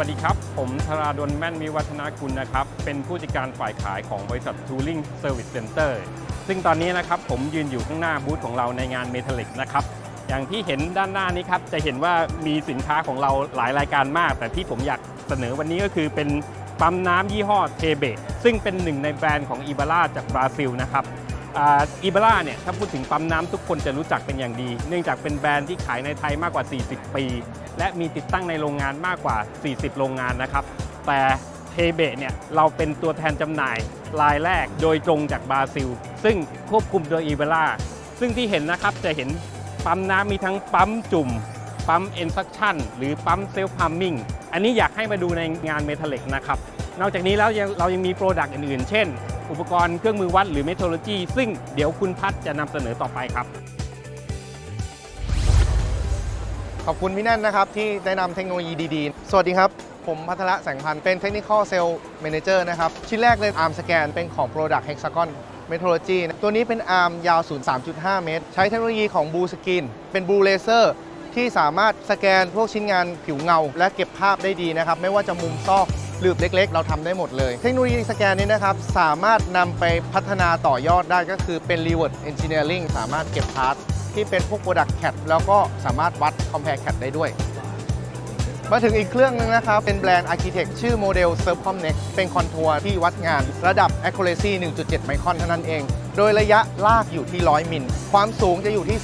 สวัสดีครับ ผมธราดลแม่นมีวัฒนาคุณนะครับ เป็นผู้จัดการฝ่ายขายของบริษัททูริงเซอร์วิสเซ็นเตอร์ซึ่งตอนนี้นะครับผมยืนอยู่ข้างหน้าบูธของเราในงานเมทัลลิกนะครับ อย่างที่เห็นด้านหน้านี้ครับจะเห็นว่ามีสินค้าของเราหลายรายการมาก แต่ที่ผมอยากเสนอวันนี้ก็คือเป็นปั๊มน้ำยี่ห้อเทเบซึ่งเป็นหนึ่งในแบรนด์ของอีบาร่าจากบราซิลนะครับอีบาร่าเนี่ยถ้าพูดถึงปั๊มน้ำทุกคนจะรู้จักเป็นอย่างดี เนื่องจากเป็นแบรนด์ที่ขายในไทยมากกว่า 40 ปี และมีติดตั้งในโรงงานมากกว่า 40 โรงงานนะครับ แต่เทเบเนี่ยเราเป็นตัวแทนจำหน่ายรายแรกโดยตรงจากบราซิล ซึ่งควบคุมโดยอีบาร่าซึ่งที่เห็นนะครับจะเห็น ปั๊มน้ำมีทั้งปั๊มจุ่ม ปั๊มเอนซักชันหรือปั๊มเซลฟ์พัมมิ่ง อันนี้อยากให้มาดูในงานเมทัลเล็กนะครับ นอกจากนี้แล้วเรายังมีโปรดักต์อื่นๆ เช่น อุปกรณ์เครื่องมือวัดหรือเมทรโลจีซึ่งเดี๋ยวคุณพัฒจะนำเสนอต่อไปครับ ขอบคุณพี่แน่นนะครับ ที่แนะนำเทคโนโลยีดีๆ สวัสดีครับผมพัทระแสงพันธ์เป็น Technical Sales Manager นะครับ ชิ้นแรกเลย Arm Scan เป็นของ Product Hexagon Metrology ตัวนี้เป็น Arm ยาว 03.5 เมตร ใช้เทคโนโลยีของ Blue Skin เป็น Blue Laser ที่สามารถสแกนพวกชิ้นงานผิวเงา และเก็บภาพได้ดีนะครับ ไม่ว่าจะมุมซอกหลืบเล็ก ๆ เราทำได้หมดเลย เทคโนโลยีสแกนนี้นะครับ สามารถนำไปพัฒนาต่อยอดได้ก็คือเป็น Reverse Engineering สามารถเก็บพาร์ทที่เป็นพวก Product CAD แล้วก็สามารถวัด Compare CAD ได้ด้วย มาถึงอีกเครื่องหนึงนะครับ เป็นแบรนด์ Architect ชื่อโมเดล Serpcom Next เป็นคอนทัวร์ที่วัดงานระดับ Accuracy 1.7 ไมครอนเท่านั้นเอง โดยระยะลากอยู่ที่ 100 มิล ความสูงจะอยู่ที่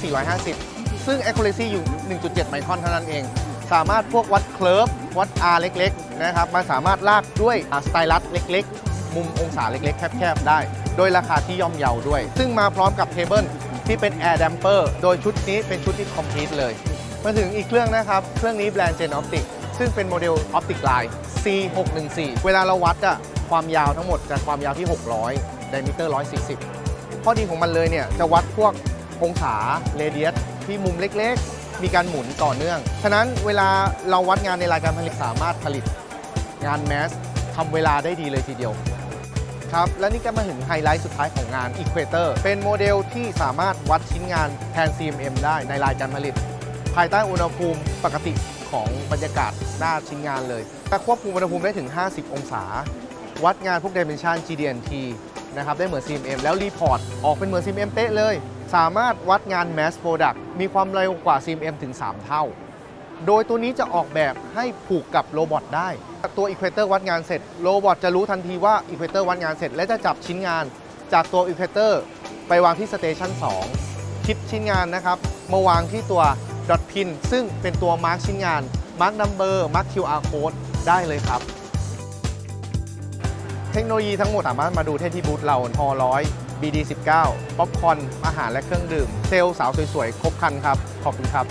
450 ซึ่ง Accuracy อยู่ 1.7 ไมครอนเท่านั้นเอง สามารถพวกวัดเคลิร์ฟวัด R เล็กๆนะครับมาสามารถลากด้วยสไตลัสเล็กๆ มุมองศาเล็กๆ แคบๆ ได้ โดยราคาที่ย่อมเยาด้วย ซึ่งมาพร้อมกับเทเบิลที่เป็น Air Damper โดยชุดนี้เป็นชุดที่คอมพลีทเลย มาถึงอีกเครื่องนะครับ เครื่องนี้แบรนด์ Gen Optic ซึ่งเป็นโมเดล Optic Line C614 เวลาเราวัดอะความยาวทั้งหมดจะความยาวที่ 600 diameter 140 ข้อดีของมันเลยเนี่ยจะวัดพวกองศาเรเดียสที่มุมเล็กๆ มีการหมุนต่อเนื่อง ฉะนั้นเวลาเราวัดงานในรายการผลิตสามารถผลิตงานแมสทำเวลาได้ดีเลยทีเดียวครับและนี่ก็มาถึงไฮไลท์สุดท้ายของงาน Equator เป็นโมเดลที่สามารถวัดชิ้นงานแทน CMM ได้ในรายการผลิต ภายใต้อุณหภูมิปกติของบรรยากาศหน้าชิ้นงานเลยแต่ควบคุมอุณหภูมิได้ถึง 50 องศา วัดงานพวก Dimension GDNT นะครับได้เหมือน CMM แล้วรีพอร์ตออกเป็นเหมือน CMM เป๊ะเลย สามารถวัดงาน Mass Product มีความเร็วกว่า CMM ถึง 3 เท่า โดยตัวนี้จะออกแบบให้ผูกกับโรบอทได้ ตัว Equator วัดงานเสร็จโรบอทจะรู้ทันทีว่า Equator วัดงานเสร็จ และจะจับชิ้นงานจากตัว Equator ไปวางที่สเตชัน2คิดชิ้นงานนะครับมาวางที่ตัว pin ซึ่งเป็นตัวมาร์กชิ้นงานมาร์กนัมเบอร์มาร์ก QR code ได้เลยครับ เทคโนโลยีทั้งหมดสามารถมาดูเท่ที่บูธเราฮอร้อย BD19 ป๊อปคอนอาหารและเครื่องดื่ม เซลล์สาวสวยๆ ครบครันครับ ขอบคุณครับ